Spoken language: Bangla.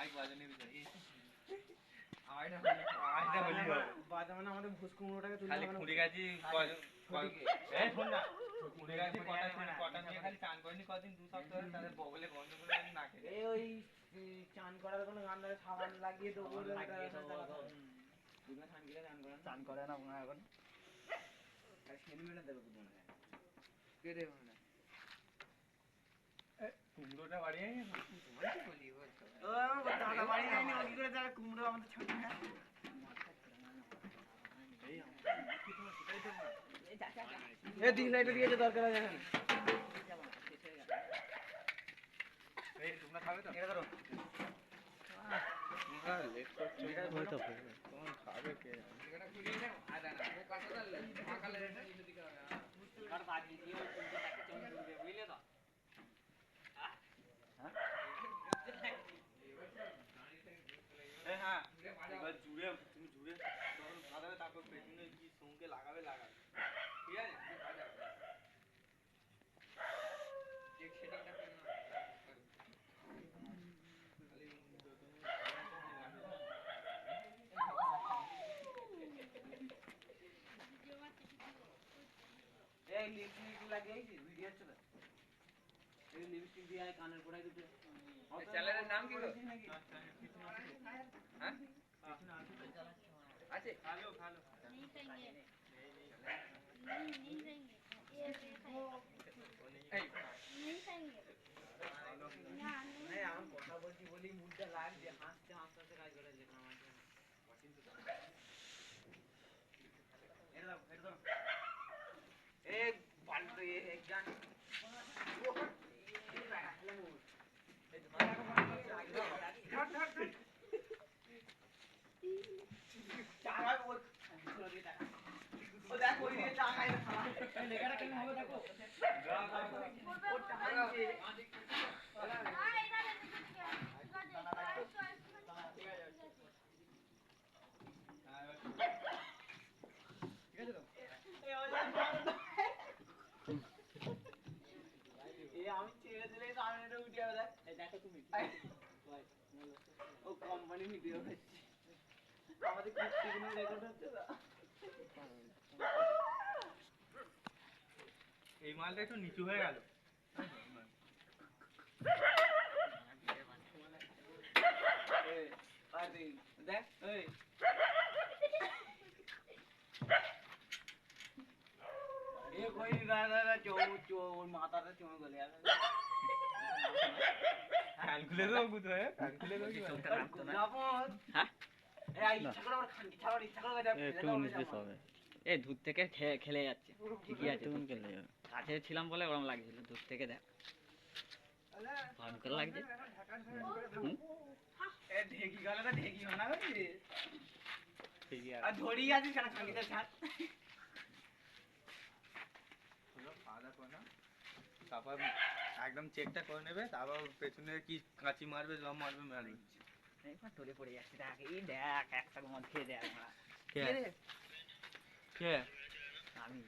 মাইক বাজানো বিষয় আমাদের ভুস কুমড়োটাকে খালি। খুঁড়ে গেছি খালি চান করার কোনো গান ধরে সাবান লাগিয়ে দেবো চান চান করে না। এখন। দেবে দরকার আছে তোমরা খাবে তো? এটা ধরো। খাবে কে? এবার জুড়ে তুমি জুড়ে তখন বাঁধাবে তারপর পেছনে কি সঙ্গে লাগাবে লাগাবে ঠিক আছে এই লিপস্টিক লাগিয়েছি ভিডিও হচ্ছে তো এই লিপস্টিক দিয়ে আয় কানের গোড়ায় দুটো চ্যানেলের নাম কি গো? হ্যাঁ? আছে খালো খালো नहीं कहेंगे नहीं नहीं कहेंगे ये এই नहीं कहेंगे यहाँ नहीं এই আমার কথা বলছি বলি মুখটা লাগছে হাসতে হাসতে হাসতে কাজ করে যেখানে লেখাটা কেমন হবে দেখো ঠিক আছে তো আমি ছেড়ে দিলে সামনে উঠে যাবে দেখো তুমি ও কোম্পানি ভিডিও হচ্ছে আমাদের রেকর্ড হচ্ছে না এই মালটা একটু নিচু হয়ে গেল এই, আর দিন দেখ এই এ কই দাদা দাদা চৌ চৌ ওর মাথাটা চৌ গলে যাবে ফ্যান খুলে দেবো কোথায় ফ্যান খুলে দেবো কি বলে? গুলাপন হ্যাঁ? এ আই ইচ্ছা করে আমার খানকি ছাড়ার ইচ্ছা করে যাবে একটু উনিশ বিশ হবে এই দূর থেকে খে- খেলে যাচ্ছে ঠিকই আছে একটু খেলে যাবে কাছে ছিলাম বলে ওরম লাগছিল দূর থেকে দেখ। ভয়ঙ্কর লাগছে। ঢেকি ঢেকি না আর ধরি আছিস কেন। তারপর একদম চেকটা করে নেবে তারপর পেছনে কি কাঁচি মারবে জম মারবে পড়ে যাচ্ছে দেখ এই দেখ একটা মদ খেয়ে দেখ কে? কে? আমি।